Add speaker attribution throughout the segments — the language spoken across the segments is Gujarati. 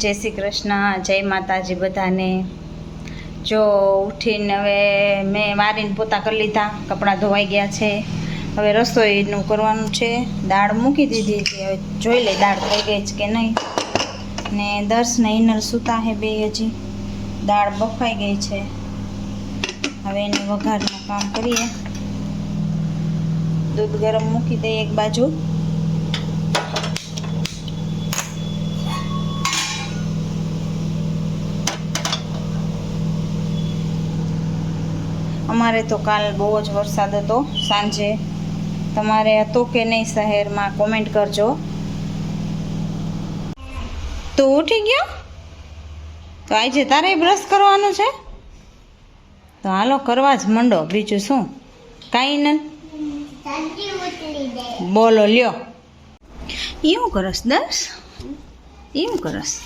Speaker 1: જય શ્રી કૃષ્ણ, જય માતાજી બધાને. જો ઉઠીને હવે મેં મારીને પોતા કરી લીધા, કપડાં ધોવાઈ ગયા છે. હવે રસોઈનું કરવાનું છે. દાળ મૂકી દીધી છે હવે જોઈ લે દાળ થઈ ગઈ છે કે નહીં. ને દર્શ ને ઇનર સૂતા હે બે હજી. દાળ બફાઈ ગઈ છે. હવે એને વઘારનું કામ કરીએ. દૂધ ગરમ મૂકી દઈએ એક બાજુ. અમારે તો કાલ બહુ જ વરસાદ હતો. સાંજે તમારે હતો કે નહીં શહેરમાં કોમેન્ટ કરજો. તો ઉઠી ગયો? તો આજે તારે બ્રશ કરવાનું છે? તો હાલો કરવા જ મંડો. બીજું શું? કાંઈ ન. બોલો લ્યો. એવું કરસ દસ? એવું કરસ.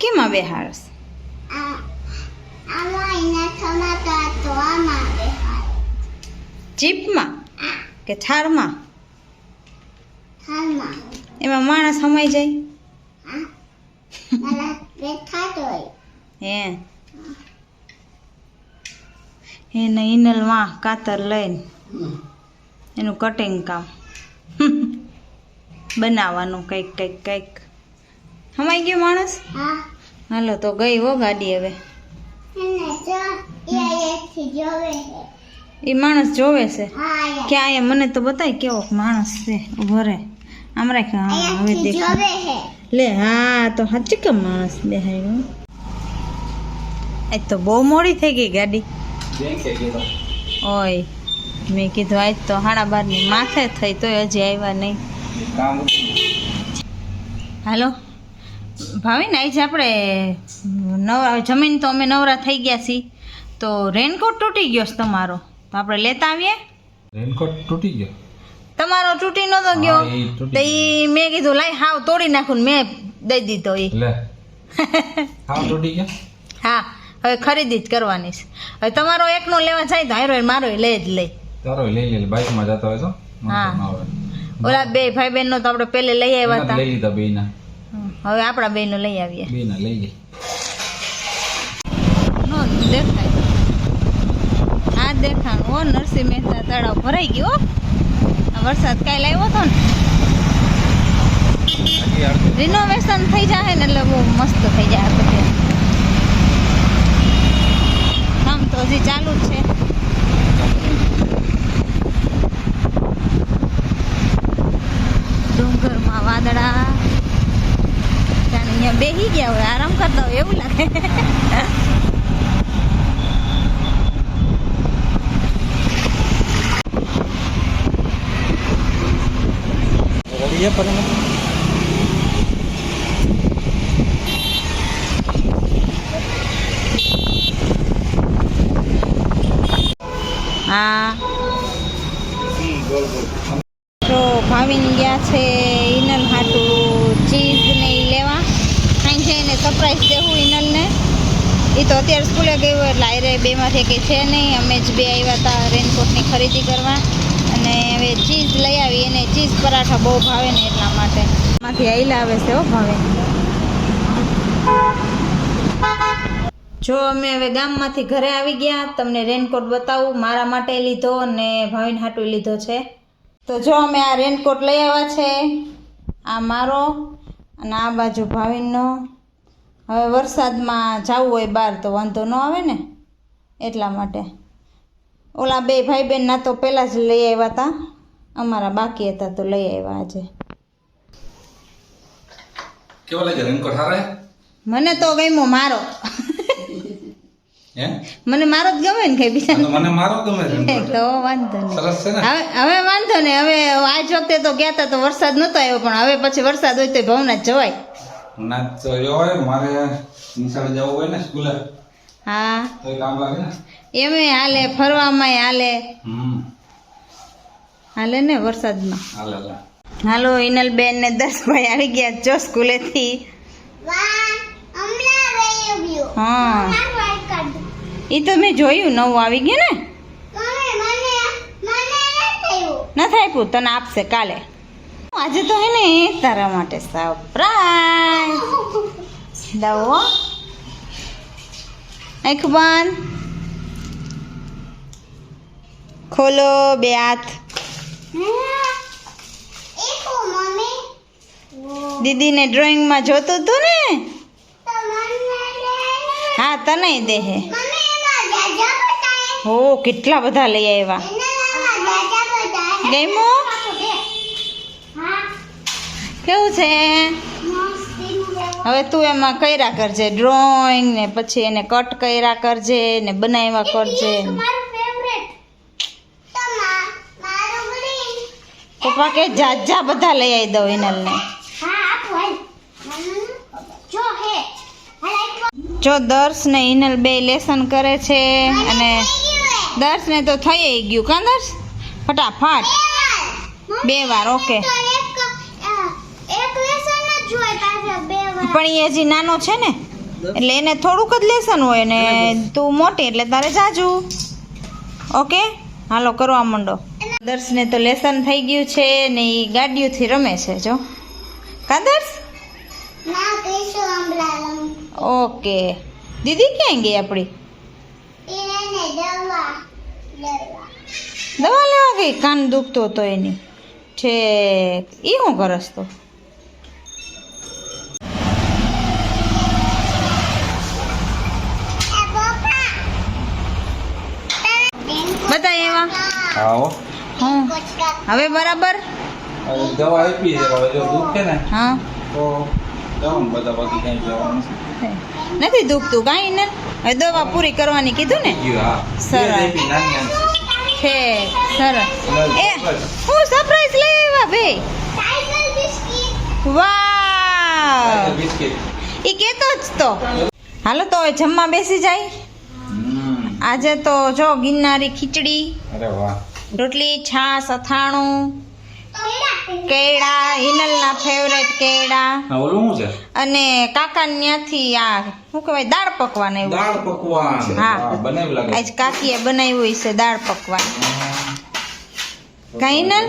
Speaker 1: કેમાં બેહાડસ?
Speaker 2: આમાં એના ટમાટા તો આમાં
Speaker 1: જીપમાં? કે થાળમાં એમાં માણસ સમાઈ જાય? હે. એને ઇનલમાં કાતર લઈને એનું કટિંગ કામ. બનાવવાનું કંઈક કંઈક કંઈક. સમાઈ ગયો માણસ? હાલો તો ગઈ હો ગાડી હવે.
Speaker 2: એ
Speaker 1: માણસ જોવે છે? કે અહીંયા મને તો બતાય કેવો માણસ છે ભરે આમ રાખે હા હવે
Speaker 2: અહીંયાથી
Speaker 1: દેખ
Speaker 2: જોવે છે.
Speaker 1: લે હા તો સાચી કેમ માણસ દેખાય આજ તો બહુ મોડી થઈ ગઈ ગાડી. ઓય મેં કીધું આજ તો સાડા બારની માથે થઈ તોય હજી આવ્યા નહીં. હાલો ભાવિન આજ આપણે નવરા જમીન તો અમે નવરા થઈ ગયા છીએ. તો રેનકોટ તૂટી ગયો છે તમારો? તો આપણે લેતા આવીએ?
Speaker 3: રેનકોટ તૂટી ગયો.
Speaker 1: તમારો તૂટી નતો ગયો. તો ઈ મેં કીધું લાઈ હાવ તોડી નાખું ને મેં દઈ દીધો ઈ.
Speaker 3: લે. હાવ તૂટી ગયો?
Speaker 1: હા હવે ખરીદી જ કરવાની છે. હવે તમારો એકનો લેવા જાય તો હારો મારો લે જ લે.
Speaker 3: તારો લઈ લે બાઇકમાં જતો હોય તો?
Speaker 1: હા.
Speaker 3: ના.
Speaker 1: ઓલા બે ભાઈ બહેન નો તો આપણે પેલે લઈ આવ્યા હતા.
Speaker 3: લઈ લીધા બેયના.
Speaker 1: ના હવે આપણા બે નો લઈ આવીએ.
Speaker 3: બેયના લઈ લે.
Speaker 1: નો દેખાય. દેખાણું નરસિંહ મહેતા તળાવ ભરાઈ ગયો વરસાદ કાલે આવ્યો હતો ને. રિનોવેશન થઈ જાય ને એટલે બહુ મસ્ત થઈ જાય બધે. કામ તો હજી ચાલુ જ છે. ડુંગરમાં વાદળા. ત્યાં અહીંયા બેસી ગયા હોય, આરામ કરતા હોય એવું લાગે.
Speaker 3: રડીએ પર
Speaker 1: હા. તો ભાવિન ગયા છે ઇનલ હાટું ચીઝ ને એ લેવા. અહીં જઈને સરપ્રાઈઝ દેવું ઇનલને એ તો અત્યારે સ્કૂલે ગયું હોય એટલે આયરે બેમાંથી કંઈ છે નહીં. અમે જ બે આવ્યા હતા રેનકોટની ખરીદી કરવા. અને હવે ચીઝ લઈ આવી એને ચીઝ પરાઠા બહુ ભાવે ને એટલા માટે. માંથી આઈલા આવે છે હો ભાવે. જો અમે હવે ગામમાંથી ઘરે આવી ગયા, તમને રેનકોટ બતાવું, મારા માટે લીધો અને ભાવિન હાટું લીધો છે. તો જો અમે આ રેનકોટ લઈ આવ્યા છે, આ મારો અને આ બાજુ ભાવિનનો. હવે વરસાદમાં જવું હોય બહાર તો વાંધો ન આવે ને, એટલા માટે. ઓલા બે ભાઈ બહેનના તો પહેલાં જ લઈ આવ્યા હતા અમારા બાકી હતા તો લઈ આવ્યા આજે.
Speaker 3: કેવો લાગે રેનકોટ હારા?
Speaker 1: મને તો ગમ્યો મારો. મને મારો જ ગમે ને કઈ બીજા
Speaker 3: મને મારો ગમે
Speaker 1: તો વાંધો નહીં. હવે હવે વાંધો ને હવે આજ વખતે તો ગયા હતા તો વરસાદ નતો આવ્યો પણ હવે પછી વરસાદ હોય તો ભવનાથ જવાય.
Speaker 3: ના જવાય. મારે નિશાળે જવું હોય ને સ્કૂલે.
Speaker 1: હા.
Speaker 3: તો એ કામ લાગે ને?
Speaker 1: એમે હાલે ફરવામાં હાલે.
Speaker 3: હમ.
Speaker 1: હાલે ને વરસાદમાં.
Speaker 3: હાલે હાલે.
Speaker 1: હાલો ઇનલબેન ને દસભાઈ આવી ગયા જો સ્કૂલેથી. હા. એ તો મેં જોયું નવું આવી ગયું ને.
Speaker 2: તમે મને મને ન થયું.
Speaker 1: નથી આપ્યું તને આપશે કાલે. આજે તો હે ને તારા માટે સરપ્રાઈઝ દવો આંખ બંધ ખોલો બે હાથ. દીદીને ડ્રોઈંગમાં જોતું હતું ને?
Speaker 2: તો લે
Speaker 1: હા તને દે હે. હો કેટલા બધા લઈ આવ્યા. ગેમો કેવું છે?
Speaker 2: નું
Speaker 1: હવે તું એમાં કર્યા કરજે. ડ્રોઈંગ ને પછી એને કટ કર્યા કરજે ને બનાવ્યા કરજે. પપ્પા કે જાજા બધા લઈ આવી દઉં ઇનલને.
Speaker 2: જો
Speaker 1: દર્શ ને ઇનલ બે લેસન કરે છે અને દર્શ ને તો થઈ ગયું કાં દર્શ? ફટાફટ. બે વાર. ઓકે
Speaker 2: તો એક અ, એક લેસન જ જોઈ પાછો બે વાર
Speaker 1: પણ એ હજી નાનો છે ને એટલે એને થોડુંક જ લેસન હોય ને તું મોટી એટલે તારે જાજુ. ઓકે? હાલો કરવા માંડો. દર્શને તો લેસન થઈ ગયું છે ને એ ગાડીઓથી રમે છે જો. કા દર્શ
Speaker 2: ના કહીશું હમણાં
Speaker 1: ઓકે. દીદી ક્યાં ગઈ આપણી
Speaker 2: દવા લેવા.
Speaker 1: દવા લેવા ગઈ? કાન દુખતો હતો એની. છે એ શું કરસ તો
Speaker 2: એ પપ્પા
Speaker 1: બધા એવા
Speaker 3: હા
Speaker 1: હવે બરાબર?
Speaker 3: દવા આપી છે હવે જો દુખે ને
Speaker 1: હા.
Speaker 3: તો જવાનું બધા બાકી ક્યાંય જવાનું નથી.
Speaker 1: દુખતું કાંઈ ને. હવે દવા પૂરી કરવાની કીધું ને? સરસ. છે સરસ. એ હું સરપ્રાઈઝ લઈ આવ્યા ભાઈ
Speaker 2: સાયકલ બિસ્કિટ
Speaker 1: વાવ!
Speaker 3: બિસ્કિટ
Speaker 1: એ કેતો જ તો. હાલો તો હવે જમવા બેસી જાય. આજે તો જો ગિરનારી ખીચડી
Speaker 3: અરે વાહ.
Speaker 1: રોટલી છાશ અથાણું
Speaker 2: કેળા
Speaker 1: હિનલના ફેવરેટ કેળા.
Speaker 3: ઓલું શું છે?
Speaker 1: અને કાકા ત્યાંથી આ શું કહેવાય દાળ પકવાન એવું
Speaker 3: દાળ પકવાન.
Speaker 1: હા.
Speaker 3: બનાવી લાગે
Speaker 1: આજ કાકીએ બનાવ્યું છે દાળ પકવાન. કાંઈ ના